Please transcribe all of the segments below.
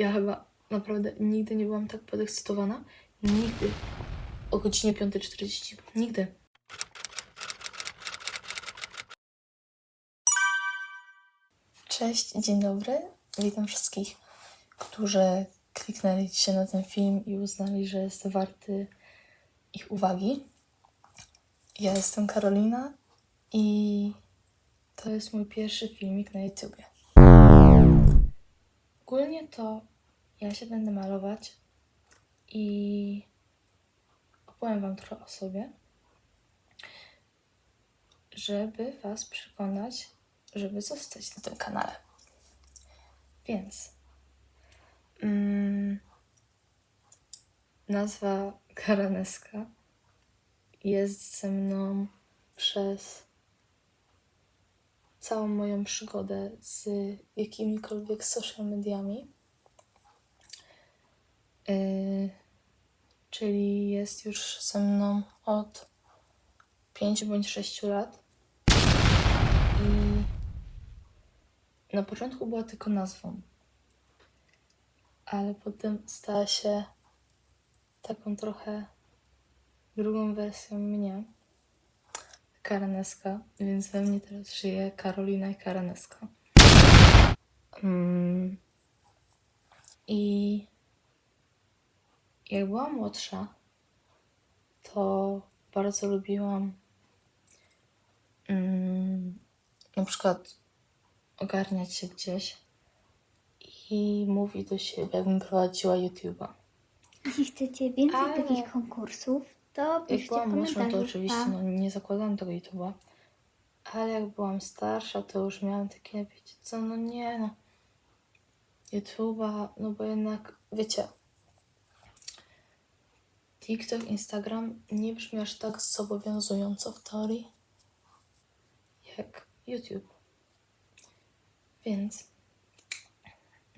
Ja chyba naprawdę nigdy nie byłam tak podekscytowana. Nigdy. O godzinie 5.40. Nigdy. Cześć, dzień dobry. Witam wszystkich, którzy kliknęli się na ten film i uznali, że jest warty ich uwagi. Ja jestem Karolina i to jest mój pierwszy filmik na YouTubie. Ogólnie to ja się będę malować i opowiem Wam trochę o sobie, żeby Was przekonać, żeby zostać na tym kanale. Więc mm, nazwa Karaneska jest ze mną przez całą moją przygodę z jakimikolwiek social mediami. Yy, czyli jest już ze mną od 5 bądź 6 lat. I na początku była tylko nazwą, ale potem stała się taką trochę drugą wersją mnie. Karaneska, więc we mnie teraz żyje Karolina Karaneska. Mm. I jak byłam młodsza, to bardzo lubiłam mm, na przykład ogarniać się gdzieś i mówić do siebie, jakbym prowadziła YouTube'a. Jeśli chcecie więcej Ale- takich konkursów, to Jak piszcie byłam młodsza, to oczywiście no, nie zakładałam tego YouTube'a. Ale jak byłam starsza, to już miałam takie, wiecie co, no nie no. YouTube'a, no bo jednak, wiecie, TikTok, Instagram nie brzmi aż tak zobowiązująco w teorii, jak YouTube. Więc,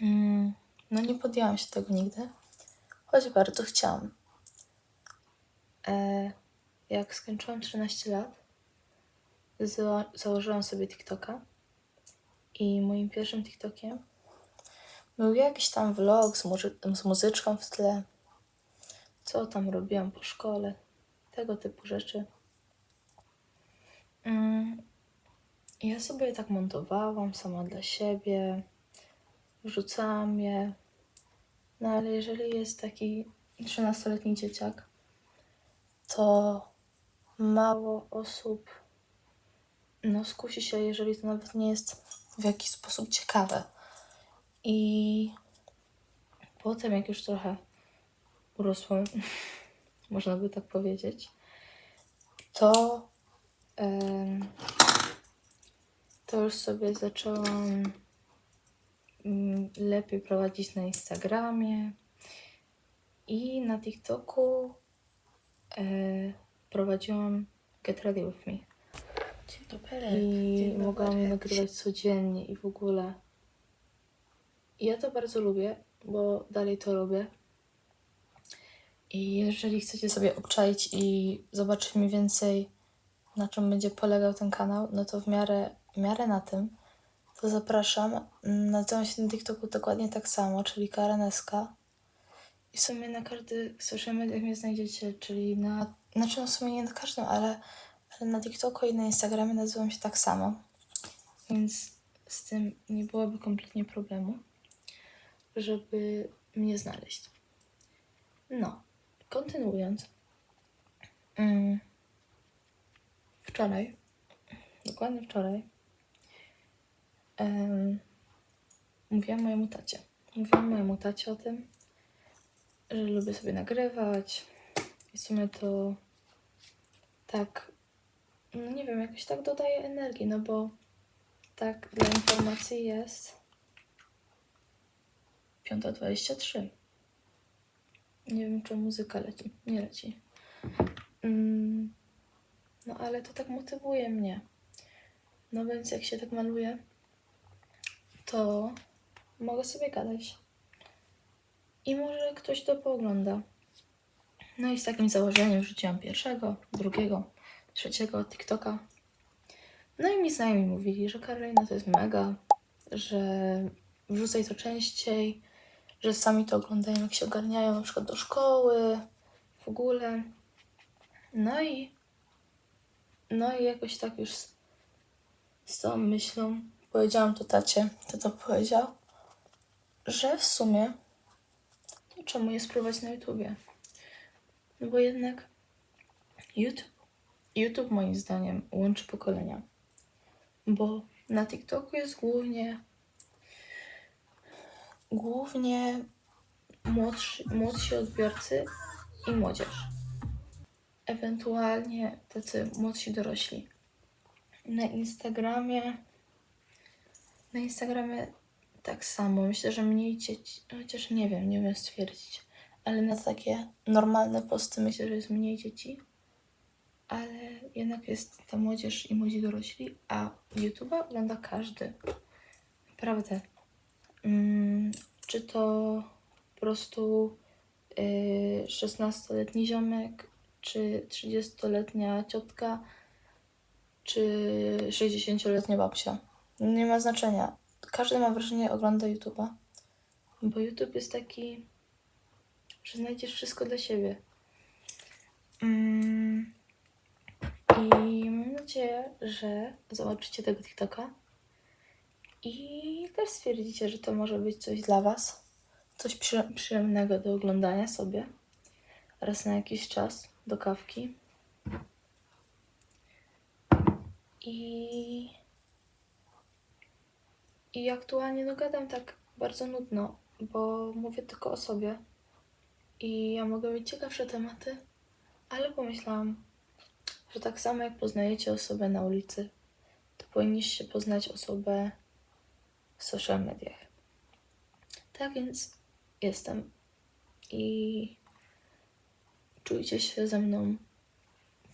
mm, no nie podjęłam się tego nigdy, choć bardzo chciałam. E, jak skończyłam 13 lat, za- założyłam sobie TikToka i moim pierwszym TikTokiem był jakiś tam vlog z, muzy- z muzyczką w tle, co tam robiłam po szkole, tego typu rzeczy. Mm, ja sobie tak montowałam sama dla siebie, wrzucałam je, no ale jeżeli jest taki 13-letni dzieciak, to mało osób no, skusi się, jeżeli to nawet nie jest w jakiś sposób ciekawe. I potem, jak już trochę urosłam, można by tak powiedzieć, to, to już sobie zaczęłam mm, lepiej prowadzić na Instagramie i na TikToku e, prowadziłam Get Ready With Me. Dzień dobry. I Dzień mogłam je nagrywać codziennie i w ogóle. I ja to bardzo lubię, bo dalej to robię. I jeżeli chcecie sobie obczaić i zobaczyć mniej więcej, na czym będzie polegał ten kanał, no to w miarę, w miarę na tym, to zapraszam. Nazywam się na TikToku dokładnie tak samo, czyli Karaneska. I w sumie na każdych social mediach mnie znajdziecie, czyli na... Znaczy no w sumie nie na każdym, ale, ale na TikToku i na Instagramie nazywam się tak samo. Więc z tym nie byłoby kompletnie problemu, żeby mnie znaleźć. No, kontynuując. Mm, wczoraj, dokładnie wczoraj, em, mówiłam mojemu tacie. Mówiłam mojemu tacie o tym, że lubię sobie nagrywać i w sumie to tak, no nie wiem, jakoś tak dodaje energii, no bo tak dla informacji jest 5.23. Nie wiem, czy muzyka leci. Nie leci. Mm, no ale to tak motywuje mnie. No więc jak się tak maluję, to mogę sobie gadać. I może ktoś to poogląda. No i z takim założeniem wrzuciłam pierwszego, drugiego, trzeciego TikToka. No i mi znajomi mówili, że Karolina to jest mega, że wrzucaj to częściej, że sami to oglądają, jak się ogarniają na przykład do szkoły, w ogóle. No i no i jakoś tak już z, z tą myślą powiedziałam to tacie, to powiedział, że w sumie to czemu nie spróbować na YouTubie? No bo jednak YouTube, YouTube moim zdaniem łączy pokolenia. Bo na TikToku jest głównie głównie młodszy, młodsi odbiorcy i młodzież. Ewentualnie tacy młodsi dorośli. Na Instagramie na Instagramie tak samo. Myślę, że mniej dzieci, chociaż nie wiem, nie wiem stwierdzić. Ale na takie normalne posty myślę, że jest mniej dzieci. Ale jednak jest ta młodzież i młodzi dorośli, a YouTube'a ogląda każdy. Naprawdę. Mm, czy to po prostu yy, 16-letni ziomek, czy 30-letnia ciotka, czy 60-letnia babcia. Nie ma znaczenia. Każdy ma wrażenie ogląda YouTube'a, bo YouTube jest taki, że znajdziesz wszystko dla siebie. Mm, I mam nadzieję, że zobaczycie tego TikToka i też stwierdzicie, że to może być coś dla Was. Coś przy, przyjemnego do oglądania sobie raz na jakiś czas do kawki. I, I aktualnie no gadam tak bardzo nudno, bo mówię tylko o sobie. I ja mogę mieć ciekawsze tematy, ale pomyślałam, że tak samo jak poznajecie osobę na ulicy, to powinniście poznać osobę w social mediach. Tak więc jestem i czujcie się ze mną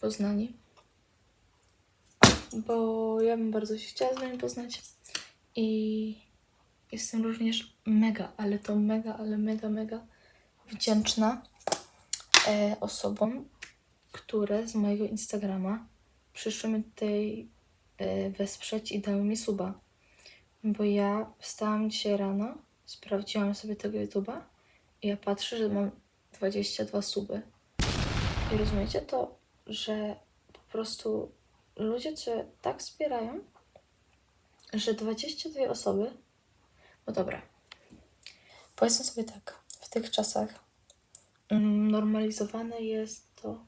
poznani, bo ja bym bardzo się chciała z wami poznać i jestem również mega, ale to mega, ale mega, mega wdzięczna e, osobom, które z mojego Instagrama przyszły mnie tutaj e, wesprzeć i dały mi suba. Bo ja wstałam dzisiaj rano, sprawdziłam sobie tego YouTube'a i ja patrzę, że mam 22 suby. I rozumiecie to, że po prostu ludzie cię tak wspierają, że 22 osoby. No dobra. Powiedzmy sobie tak, w tych czasach mm, normalizowane jest to,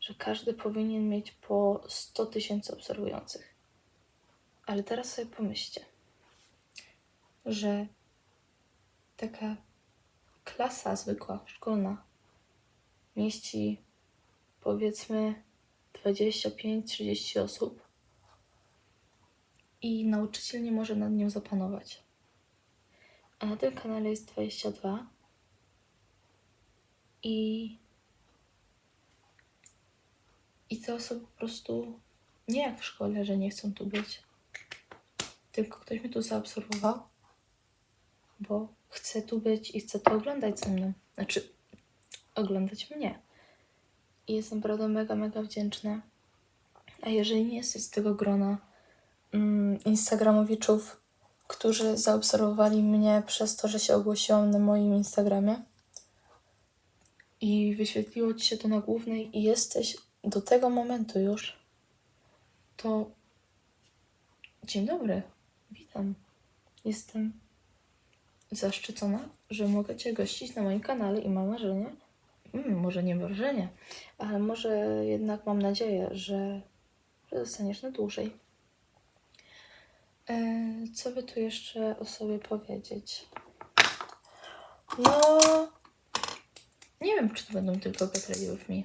że każdy powinien mieć po 100 tysięcy obserwujących. Ale teraz sobie pomyślcie, że taka klasa zwykła, szkolna, mieści powiedzmy 25-30 osób i nauczyciel nie może nad nią zapanować. A na tym kanale jest 22 i i te osoby po prostu nie jak w szkole, że nie chcą tu być, tylko ktoś mnie tu zaobserwował, bo chce tu być i chce to oglądać ze mną. Znaczy, oglądać mnie. I jestem naprawdę mega, mega wdzięczna. A jeżeli nie jesteś z tego grona mm, Instagramowiczów, którzy zaobserwowali mnie przez to, że się ogłosiłam na moim Instagramie i wyświetliło ci się to na głównej i jesteś do tego momentu już, to dzień dobry, witam. Jestem zaszczycona, że mogę Cię gościć na moim kanale i mam marzenie, mm, może nie marzenie, ale może jednak mam nadzieję, że, że zostaniesz na dłużej. E, co by tu jeszcze o sobie powiedzieć? No, nie wiem, czy to będą tylko Get Ready.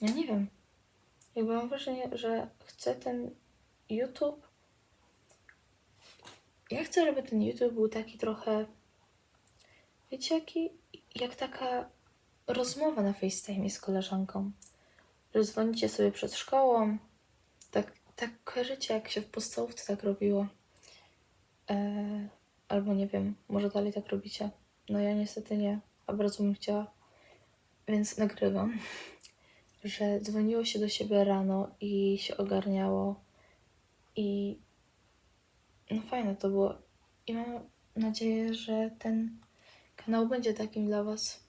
Ja nie wiem. Jakby mam wrażenie, że chcę ten YouTube. Ja chcę, żeby ten YouTube był taki trochę. Wiecie, jaki, jak taka rozmowa na FaceTime z koleżanką. Że dzwonicie sobie przed szkołą. Tak, tak kojarzycie, jak się w podstawówce tak robiło. E, albo nie wiem, może dalej tak robicie. No ja niestety nie, a bardzo bym chciała. Więc nagrywam że dzwoniło się do siebie rano i się ogarniało. I no fajne to było. I mam nadzieję, że ten kanał będzie takim dla Was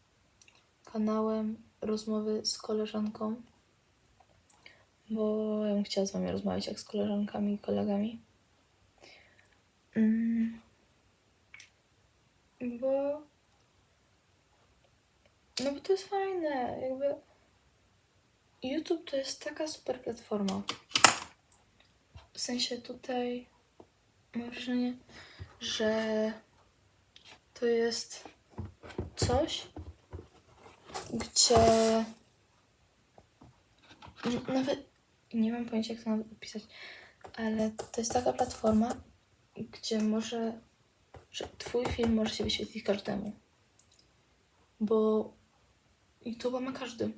kanałem rozmowy z koleżanką, bo ja bym chciała z Wami rozmawiać jak z koleżankami i kolegami. Mm. Bo. No bo to jest fajne, jakby. YouTube to jest taka super platforma. W sensie tutaj mam wrażenie, że to jest coś, gdzie nawet nie mam pojęcia, jak to nawet opisać, ale to jest taka platforma, gdzie może, że twój film może się wyświetlić każdemu. Bo YouTube'a ma każdy.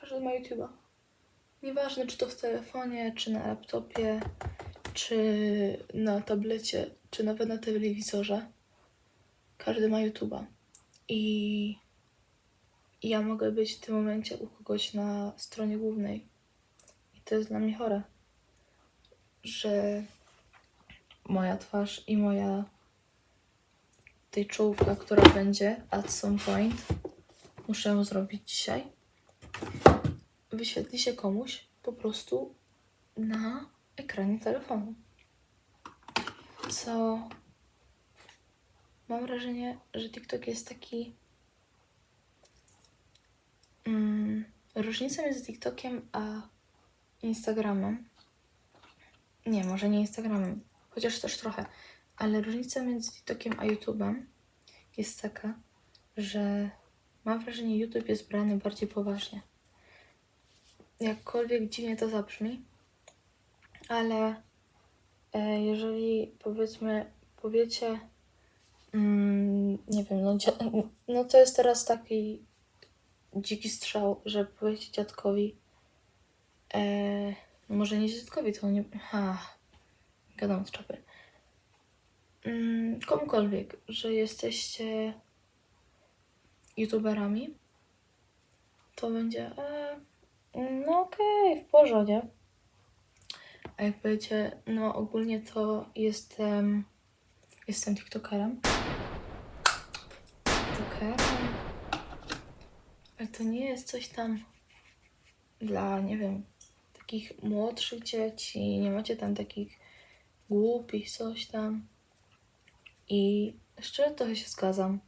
Każdy ma YouTube'a. Nieważne, czy to w telefonie, czy na laptopie, czy na tablecie, czy nawet na telewizorze. Każdy ma YouTube'a. I ja mogę być w tym momencie u kogoś na stronie głównej. I to jest dla mnie chore, że moja twarz i moja tej czołówka, która będzie at some point, muszę ją zrobić dzisiaj, wyświetli się komuś po prostu na ekranie telefonu. Co mam wrażenie, że TikTok jest taki Mm, różnica między TikTokiem a Instagramem. Nie, może nie Instagramem, chociaż też trochę, ale różnica między TikTokiem a YouTube'em jest taka, że mam wrażenie, YouTube jest brany bardziej poważnie. Jakkolwiek dziwnie to zabrzmi, ale e, jeżeli powiedzmy, powiecie, mm, nie wiem, no, no to jest teraz taki dziki strzał, że powiedzieć dziadkowi, e, może nie dziadkowi, to nie, ha, gadam od czapy, mm, komukolwiek, że jesteście youtuberami, to będzie, e, no okej, w porządku? A jak powiecie, no ogólnie to jestem, jestem tiktokerem, tiktokerem, ale to nie jest coś tam dla, nie wiem, takich młodszych dzieci. Nie macie tam takich głupich coś tam. I szczerze trochę się zgadzam,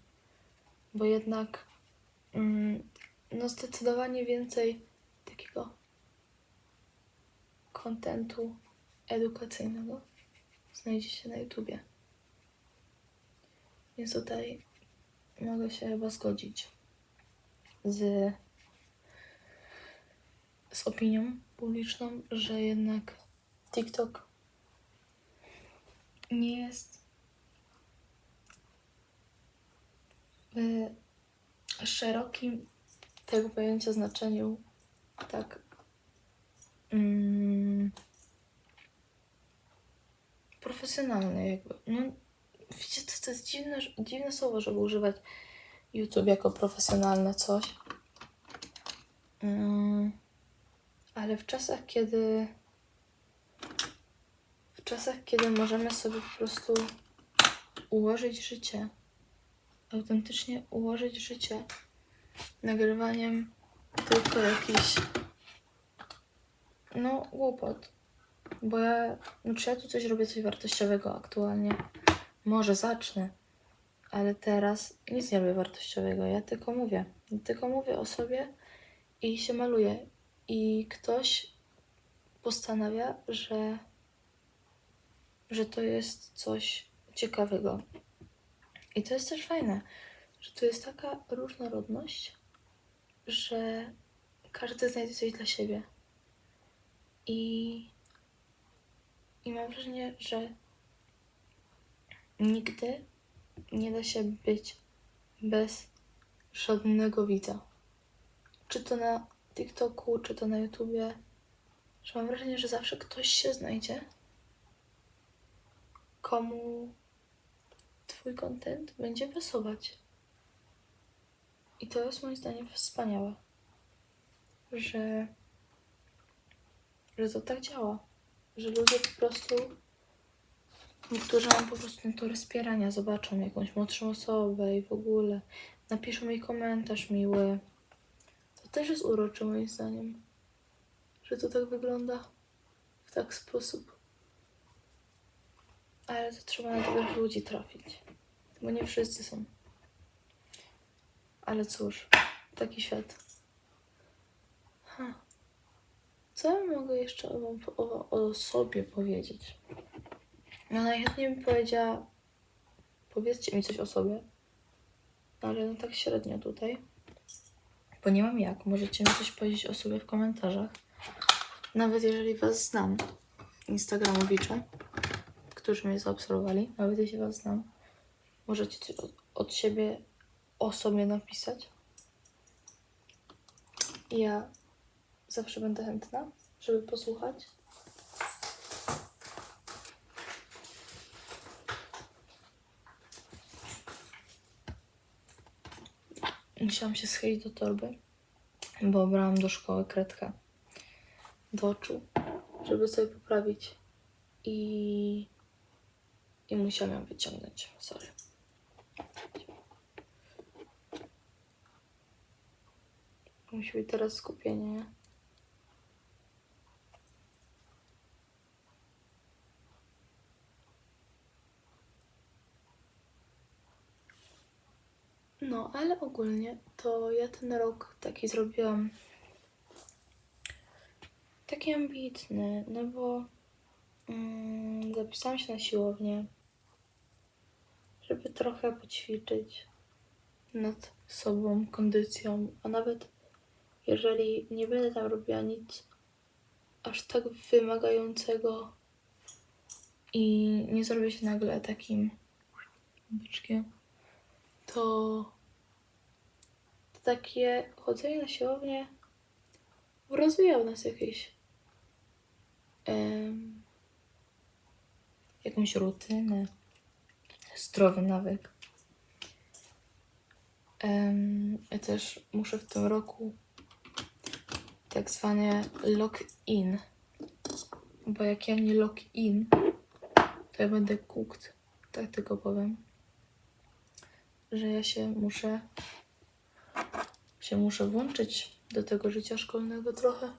bo jednak mm, no zdecydowanie więcej takiego kontentu edukacyjnego znajdzie się na YouTubie. Więc tutaj mogę się chyba zgodzić z, z opinią publiczną, że jednak TikTok nie jest w szerokim tego pojęcia znaczeniu tak mm, profesjonalny jakby. No, wiecie, to, jest dziwne, dziwne słowo, żeby używać YouTube jako profesjonalne coś. Mm, ale w czasach, kiedy. W czasach, kiedy możemy sobie po prostu ułożyć życie, autentycznie ułożyć życie nagrywaniem tylko jakiś. No, głupot. Bo ja. No, czy ja tu coś robię, coś wartościowego aktualnie? Może zacznę ale teraz nic nie robię wartościowego. Ja tylko mówię. Tylko mówię o sobie i się maluję. I ktoś postanawia, że, że to jest coś ciekawego. I to jest też fajne, że tu jest taka różnorodność, że każdy znajdzie coś dla siebie. I, i mam wrażenie, że nigdy nie da się być bez żadnego widza. Czy to na TikToku, czy to na YouTubie, że mam wrażenie, że zawsze ktoś się znajdzie, komu Twój content będzie pasować. I to jest moim zdaniem wspaniałe, że, że to tak działa, że ludzie po prostu Niektórzy mają po prostu naturę wspierania, zobaczą jakąś młodszą osobę i w ogóle napiszą jej komentarz miły. To też jest urocze moim zdaniem, że to tak wygląda w taki sposób. Ale to trzeba na dobrych ludzi trafić, bo nie wszyscy są. Ale cóż, taki świat. Ha. Co mogę jeszcze o, o, o sobie powiedzieć? No najchętniej bym powiedziała, powiedzcie mi coś o sobie, ale no tak średnio tutaj, bo nie mam jak. Możecie mi coś powiedzieć o sobie w komentarzach. Nawet jeżeli was znam, instagramowicze, którzy mnie zaobserwowali, nawet jeśli was znam, możecie coś od, od siebie o sobie napisać. Ja zawsze będę chętna, żeby posłuchać. Musiałam się schylić do torby, bo brałam do szkoły kredkę do oczu, żeby sobie poprawić i, i musiałam ją wyciągnąć. Sorry. Musi być teraz skupienie, No, ale ogólnie to ja ten rok taki zrobiłam taki ambitny, no bo mm, zapisałam się na siłownię, żeby trochę poćwiczyć nad sobą, kondycją, a nawet jeżeli nie będę tam robiła nic aż tak wymagającego i nie zrobię się nagle takim byczkiem, to, takie chodzenie na siłownię rozwija w nas jakieś em, jakąś rutynę, zdrowy nawyk. Em, ja też muszę w tym roku tak zwane lock-in, bo jak ja nie lock-in, to ja będę cooked, tak tylko powiem że ja się muszę się muszę włączyć do tego życia szkolnego trochę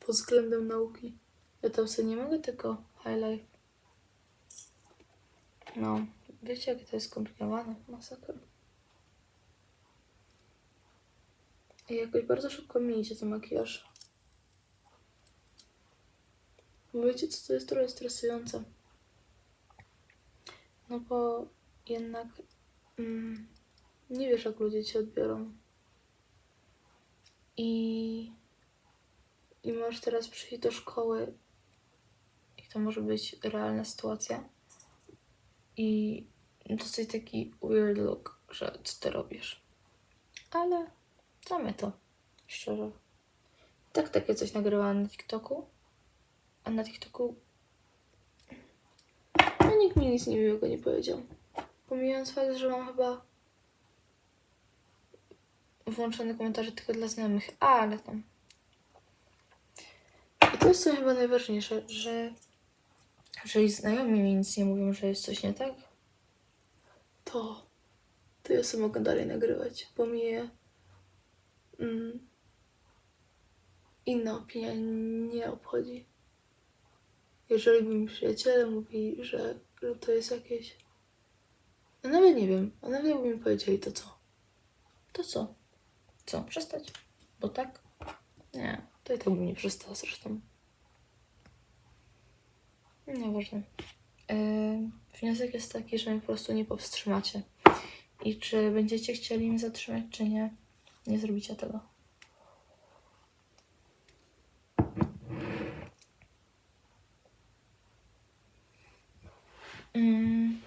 pod względem nauki. Ja tam sobie nie mogę tylko high life. No, wiecie jakie to jest skomplikowane, masakra. I jakoś bardzo szybko mi idzie ten makijaż. Wiecie co, to jest trochę stresujące. No bo jednak mm, nie wiesz, jak ludzie cię odbiorą. I, I możesz teraz przyjść do szkoły i to może być realna sytuacja. I dostać taki weird look, że co ty robisz. Ale mnie to, szczerze. Tak takie coś nagrywałam na TikToku, a na TikToku no nikt mi nic niemiłego nie powiedział. Pomijając fakt, że mam chyba włączone komentarze tylko dla znajomych, ale tam. I to jest co chyba najważniejsze, że jeżeli znajomi mi nic nie mówią, że jest coś nie tak, to, to ja sobie mogę dalej nagrywać, bo mnie mm, inna opinia nie obchodzi. Jeżeli by mi przyjaciele mówili, że, że to jest jakieś... A nawet nie wiem, a nawet jakby mi powiedzieli, to co? To co? Co? Przestać? Bo tak? Nie, to i tak bym nie przestała zresztą. Nieważne. Yy, wniosek jest taki, że mnie po prostu nie powstrzymacie. I czy będziecie chcieli mnie zatrzymać, czy nie, nie zrobicie tego. Mm.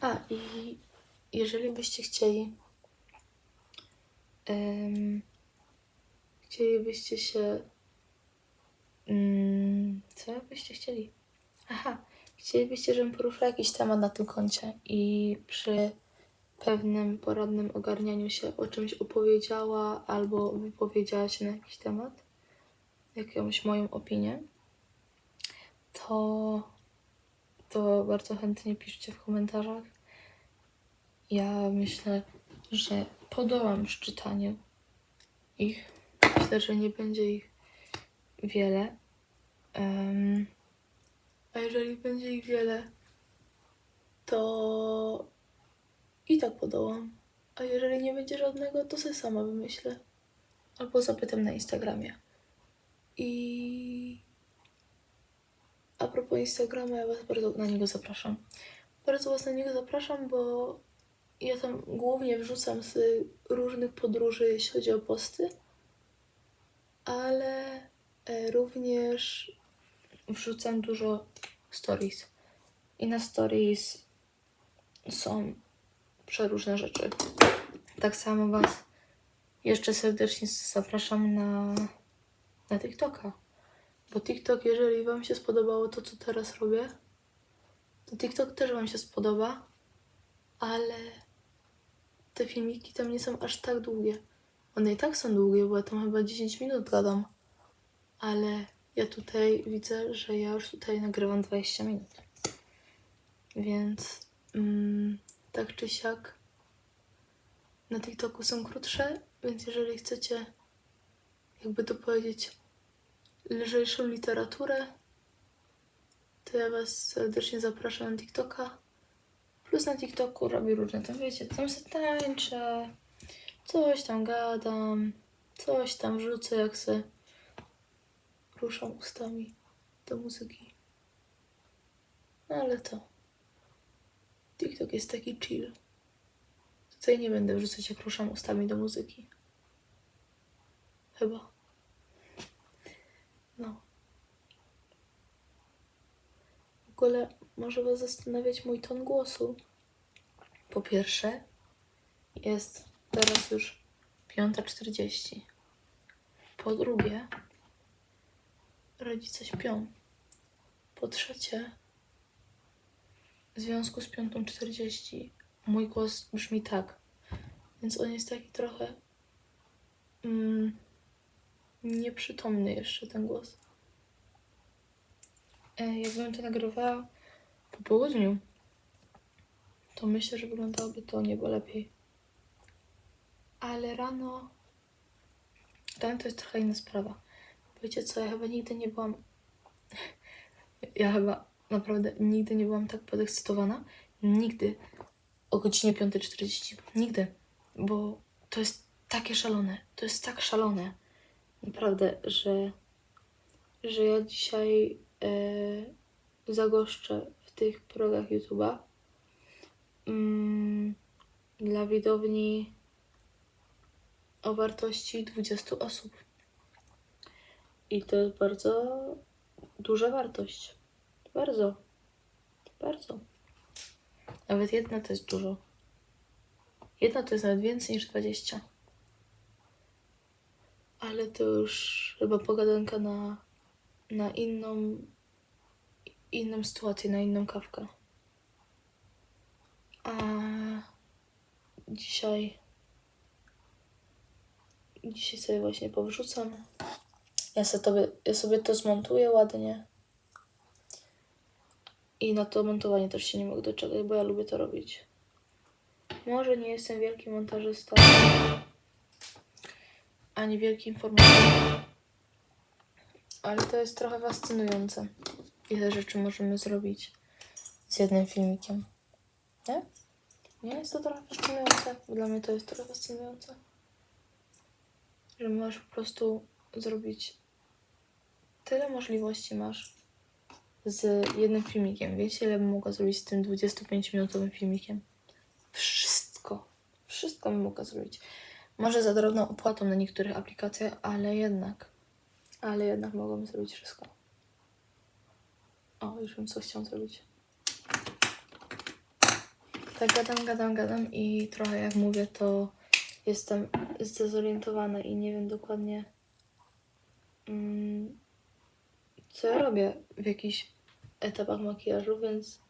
A, i jeżeli byście chcieli Em, chcielibyście się. Mm, co byście chcieli? Aha, chcielibyście, żebym poruszyła jakiś temat na tym koncie i przy pewnym poradnym ogarnianiu się o czymś opowiedziała albo wypowiedziała się na jakiś temat, jakąś moją opinię, to, to bardzo chętnie piszcie w komentarzach. Ja myślę, że podołam szczytaniu ich. Myślę, że nie będzie ich wiele. Em, a jeżeli będzie ich wiele, to i tak podołam. A jeżeli nie będzie żadnego, to sobie sama wymyślę. Albo zapytam na Instagramie. I a propos Instagrama, ja Was bardzo na niego zapraszam. Bardzo Was na niego zapraszam, bo ja tam głównie wrzucam z różnych podróży, jeśli chodzi o posty, ale e, również wrzucam dużo stories. I na stories są przeróżne rzeczy. Tak samo Was jeszcze serdecznie zapraszam na, na TikToka. Bo TikTok, jeżeli Wam się spodobało to, co teraz robię, to TikTok też Wam się spodoba, ale te filmiki tam nie są aż tak długie. One i tak są długie, bo ja tam chyba 10 minut gadam. Ale ja tutaj widzę, że ja już tutaj nagrywam 20 minut. Więc mm, tak czy siak na TikToku są krótsze, więc jeżeli chcecie, jakby to powiedzieć, lżejszą literaturę, to ja Was serdecznie zapraszam na TikToka. Plus na TikToku robię różne tam, wiecie, tam se tańczę, coś tam gadam, coś tam wrzucę, jak se ruszam ustami do muzyki. No ale to TikTok jest taki chill. Tutaj nie będę wrzucać, jak ruszam ustami do muzyki. Chyba. No. W ogóle może Was zastanawiać mój ton głosu. Po pierwsze, jest teraz już 5.40. Po drugie, rodzice śpią. Po trzecie, w związku z 5.40 mój głos brzmi tak. Więc on jest taki trochę mm, nieprzytomny jeszcze ten głos. E, jakbym to nagrywała po południu, to myślę, że wyglądałoby to niebo lepiej. Ale rano, rano to jest trochę inna sprawa. Wiecie co, ja chyba nigdy nie byłam, ja chyba naprawdę nigdy nie byłam tak podekscytowana. Nigdy o godzinie 5.40. Nigdy. Bo to jest takie szalone. To jest tak szalone. Naprawdę, że, że ja dzisiaj e, zagoszczę w tych progach YouTube'a mm, dla widowni o wartości 20 osób. I to jest bardzo duża wartość. Bardzo. Bardzo. Nawet jedna to jest dużo. Jedna to jest nawet więcej niż 20. Ale to już chyba pogadanka na, na inną, inną sytuację, na inną kawkę. A dzisiaj, dzisiaj sobie właśnie powrzucam. Ja sobie, ja sobie to zmontuję ładnie. I na to montowanie też się nie mogę doczekać, bo ja lubię to robić. Może nie jestem wielkim montażystą, ani wielkim informatorem, ale to jest trochę fascynujące, ile rzeczy możemy zrobić z jednym filmikiem. Nie? Nie jest to trochę fascynujące? Dla mnie to jest trochę fascynujące. Że możesz po prostu zrobić tyle możliwości masz z jednym filmikiem. Wiecie, ile bym mogła zrobić z tym 25-minutowym filmikiem? Wszystko. Wszystko bym mogła zrobić. Może za drobną opłatą na niektórych aplikacjach, ale jednak. Ale jednak mogłabym zrobić wszystko. O, już wiem, co chciałam zrobić. Tak gadam, gadam, gadam i trochę jak mówię, to jestem zdezorientowana i nie wiem dokładnie, mm, co ja robię w jakichś etapach makijażu, więc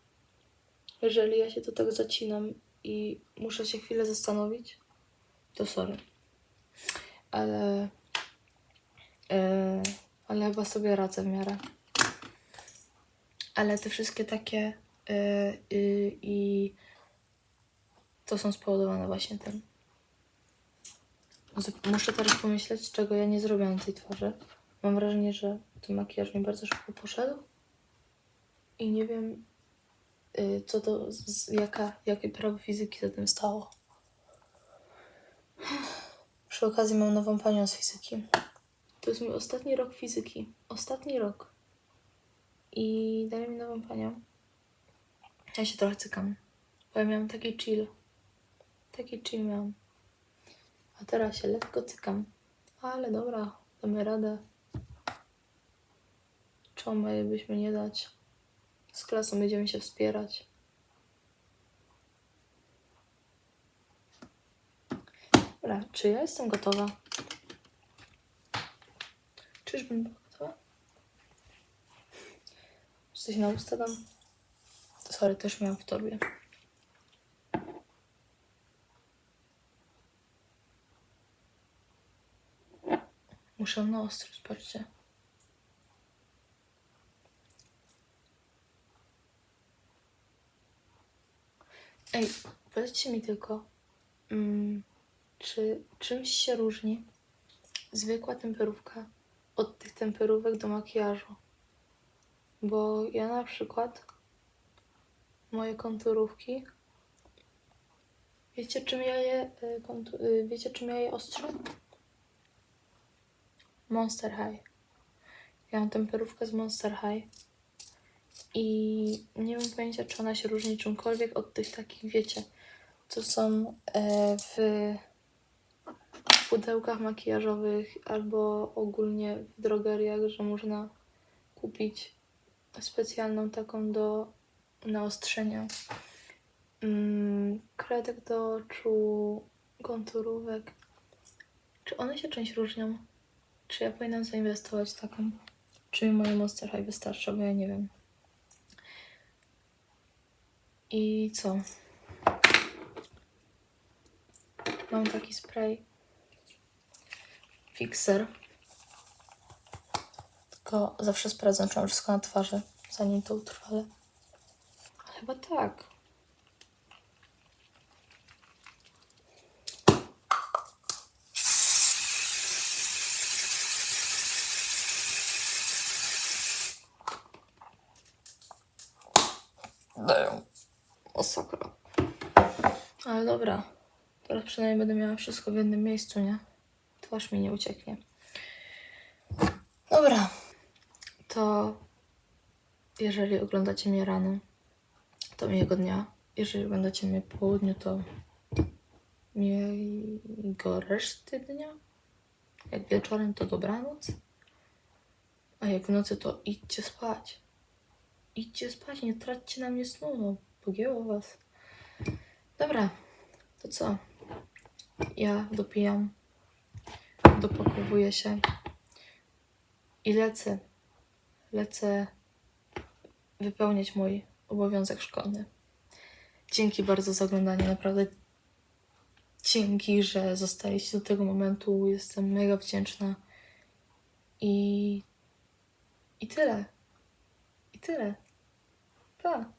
jeżeli ja się to tak zacinam i muszę się chwilę zastanowić, to sorry. Ale, e, ale chyba sobie radzę w miarę. Ale te wszystkie takie Yy, yy, I to są spowodowane właśnie tym. Muszę teraz pomyśleć, czego ja nie zrobiłam tej twarzy. Mam wrażenie, że ten makijaż mi bardzo szybko poszedł. I nie wiem, yy, co to, z- jaka, jakie prawo fizyki za tym stało. Przy okazji mam nową panią z fizyki. To jest mój ostatni rok fizyki. Ostatni rok. I dali mi nową panią. Ja się trochę cykam. Bo ja miałam taki chill. Taki chill miałam. A teraz się lekko cykam. Ale dobra, damy radę. Czemu byśmy nie dać? Z klasą będziemy się wspierać. Dobra, czy ja jestem gotowa? Czyżbym była gotowa? Coś na usta dam? Sorry, też miałam w torbie. Muszę na ostrość, patrzcie. Ej, powiedzcie mi tylko, mm, czy czymś się różni zwykła temperówka od tych temperówek do makijażu? Bo ja na przykład moje konturówki. Wiecie czym ja je y, kontu- y, wiecie czym ja je ostrzę? Monster High. Ja mam temperówkę z Monster High. I nie mam pojęcia, czy ona się różni czymkolwiek od tych takich, wiecie, co są e, w pudełkach makijażowych albo ogólnie w drogeriach, że można kupić specjalną taką do naostrzenia. Mm, kredek do oczu, konturówek. Czy one się czymś różnią? Czy ja powinnam zainwestować w taką? Czy mi moje Monster High wystarczy, bo ja nie wiem. I co? Mam taki spray. Fixer. Tylko zawsze sprawdzam, czy mam wszystko na twarzy, zanim to utrwalę. Chyba tak. Dają. Masakra. Ale dobra. Teraz przynajmniej będę miała wszystko w jednym miejscu, nie? Twarz mi nie ucieknie. Dobra. To jeżeli oglądacie mnie rano, to miłego dnia. Jeżeli oglądacie mnie po południu, to miłego reszty dnia. Jak wieczorem, to dobranoc. A jak w nocy, to idźcie spać. Idźcie spać, nie traćcie na mnie snu, no pogięło was. Dobra, to co? Ja dopijam, dopakowuję się i lecę. Lecę wypełniać mój obowiązek szkolny. Dzięki bardzo za oglądanie, naprawdę dzięki, że zostaliście do tego momentu. Jestem mega wdzięczna. I, i tyle. I tyle. Pa.